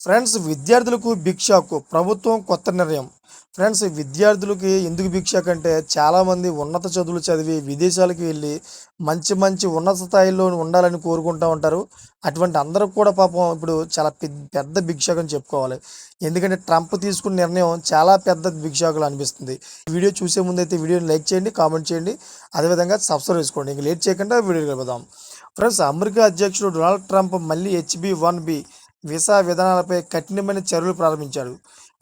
Friends విద్యార్థులకు big shock ప్రభుత్వం కొత్త నిర్ణయం. ఫ్రెండ్స్ విద్యార్థులకి ఎందుకు భిక్ష కంటే అంటే చాలామంది ఉన్నత చదువులు చదివి విదేశాలకు వెళ్ళి మంచి మంచి ఉన్నత స్థాయిలో ఉండాలని కోరుకుంటూ ఉంటారు. అటువంటి అందరూ కూడా పాపం ఇప్పుడు చాలా పెద్ద పెద్ద అని చెప్పుకోవాలి. ఎందుకంటే ట్రంప్ తీసుకున్న నిర్ణయం చాలా పెద్ద బిగ్ అనిపిస్తుంది. వీడియో చూసే ముందు అయితే వీడియోని లైక్ చేయండి కామెంట్ చేయండి. అదేవిధంగా సబ్స్క్రైబ్ చేసుకోండి. ఇంక లేట్ చేయకుండా వీడియో కలుపుదాం ఫ్రెండ్స్ అమెరికా అధ్యక్షుడు డొనాల్డ్ ట్రంప్ మళ్ళీ H B one B visa విధానాలపై కఠినమైన చర్యలు ప్రారంభించాడు.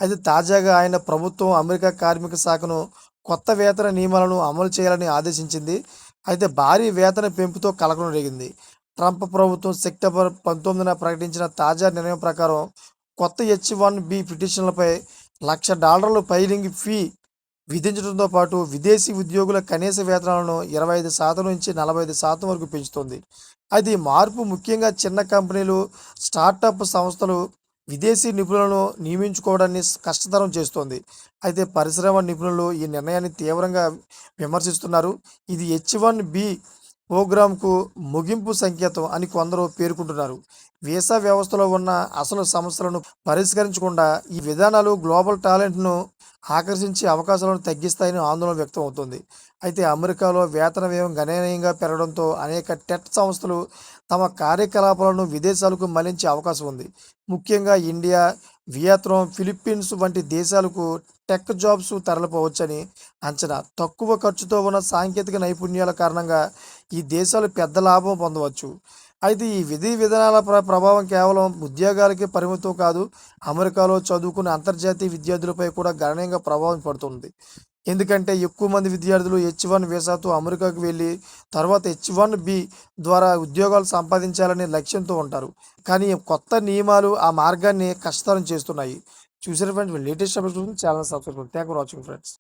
అయితే తాజాగా ఆయన ప్రభుత్వం అమెరికా కార్మిక శాఖను కొత్త వేతన నియమాలను అమలు చేయాలని ఆదేశించింది. అయితే భారీ వేతన పెంపుతో కలకలం రేగింది. ట్రంప్ ప్రభుత్వం సెప్టెంబర్ పంతొమ్మిదిన ప్రకటించిన తాజా నిర్ణయం ప్రకారం కొత్త హెచ్ వన్ బి పిటిషన్లపై లక్ష డాలర్లు ఫైలింగ్ ఫీ విధించడంతో పాటు విదేశీ ఉద్యోగుల కనీస వేతనాలను ఇరవై ఐదు శాతం నుంచి నలభై ఐదు శాతం వరకు పెంచుతుంది. అది మార్పు ముఖ్యంగా చిన్న కంపెనీలు స్టార్టప్ సంస్థలు విదేశీ నిపుణులను నియమించుకోవడాన్ని కష్టతరం చేస్తోంది. అయితే పరిశ్రమ నిపుణులు ఈ నిర్ణయాన్ని తీవ్రంగా విమర్శిస్తున్నారు. ఇది హెచ్ వన్ బి ప్రోగ్రాంకు ముగింపు సంకేతం అని కొందరు పేర్కొంటున్నారు. వీసా వ్యవస్థలో ఉన్న అసలు సమస్యలను పరిష్కరించకుండా ఈ విధానాలు గ్లోబల్ టాలెంట్ను ఆకర్షించే అవకాశాలను తగ్గిస్తాయని ఆందోళన వ్యక్తం అవుతుంది. అయితే అమెరికాలో వేతన వ్యయం గణనీయంగా పెరగడంతో అనేక టెట్ సంస్థలు తమ కార్యకలాపాలను విదేశాలకు మళ్ళించే అవకాశం ఉంది. ముఖ్యంగా ఇండియా వియత్నాం ఫిలిప్పీన్స్ వంటి దేశాలకు టెక్ జాబ్స్ తరలిపోవచ్చని అంచనా. తక్కువ ఖర్చుతో ఉన్న సాంకేతిక నైపుణ్యాల కారణంగా ఈ దేశాలు పెద్ద లాభం పొందవచ్చు. అయితే ఈ విధి విధానాల ప్ర ప్రభావం కేవలం ఉద్యోగాలకే పరిమితం కాదు అమెరికాలో చదువుకున్న అంతర్జాతీయ విద్యార్థులపై కూడా గణనీయంగా ప్రభావం పడుతుంది. ఎందుకంటే ఎక్కువ మంది విద్యార్థులు హెచ్ వన్ వీసాతో అమెరికాకు వెళ్ళి తర్వాత హెచ్ వన్ బి ద్వారా ఉద్యోగాలు సంపాదించాలనే లక్ష్యంతో ఉంటారు. కానీ కొత్త నియమాలు ఆ మార్గాన్ని కష్టతరం చేస్తున్నాయి. చూసారు friends latest update channel subscribe thank for watching friends